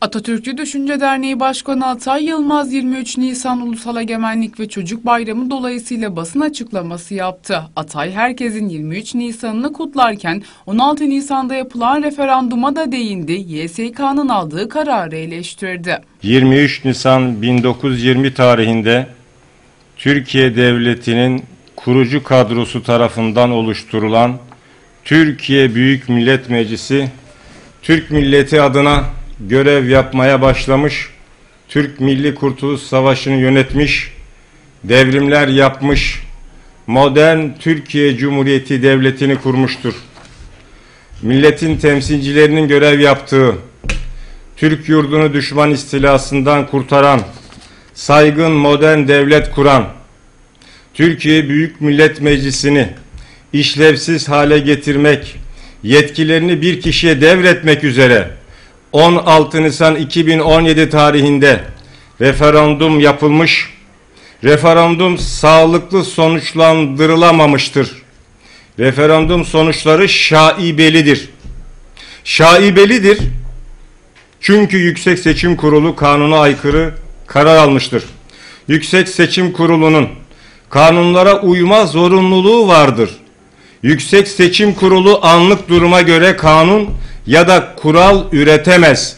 Atatürkçü Düşünce Derneği Başkanı Atay Yılmaz 23 Nisan Ulusal Egemenlik ve Çocuk Bayramı dolayısıyla basın açıklaması yaptı. Atay herkesin 23 Nisan'ını kutlarken 16 Nisan'da yapılan referanduma da değindi. YSK'nın aldığı kararı eleştirdi. 23 Nisan 1920 tarihinde Türkiye Devleti'nin kurucu kadrosu tarafından oluşturulan Türkiye Büyük Millet Meclisi Türk milleti adına görev yapmaya başlamış, Türk Milli Kurtuluş Savaşı'nı yönetmiş, devrimler yapmış, modern Türkiye Cumhuriyeti Devleti'ni kurmuştur. Milletin temsilcilerinin görev yaptığı, Türk yurdunu düşman istilasından kurtaran, saygın modern devlet kuran, Türkiye Büyük Millet Meclisi'ni işlevsiz hale getirmek, yetkilerini bir kişiye devretmek üzere 16 Nisan 2017 tarihinde referandum yapılmış, referandum sağlıklı sonuçlandırılamamıştır. Referandum sonuçları şaibelidir. Şaibelidir çünkü Yüksek Seçim Kurulu kanuna aykırı karar almıştır. Yüksek Seçim Kurulu'nun kanunlara uyma zorunluluğu vardır. Yüksek Seçim Kurulu anlık duruma göre kanun ya da kural üretemez.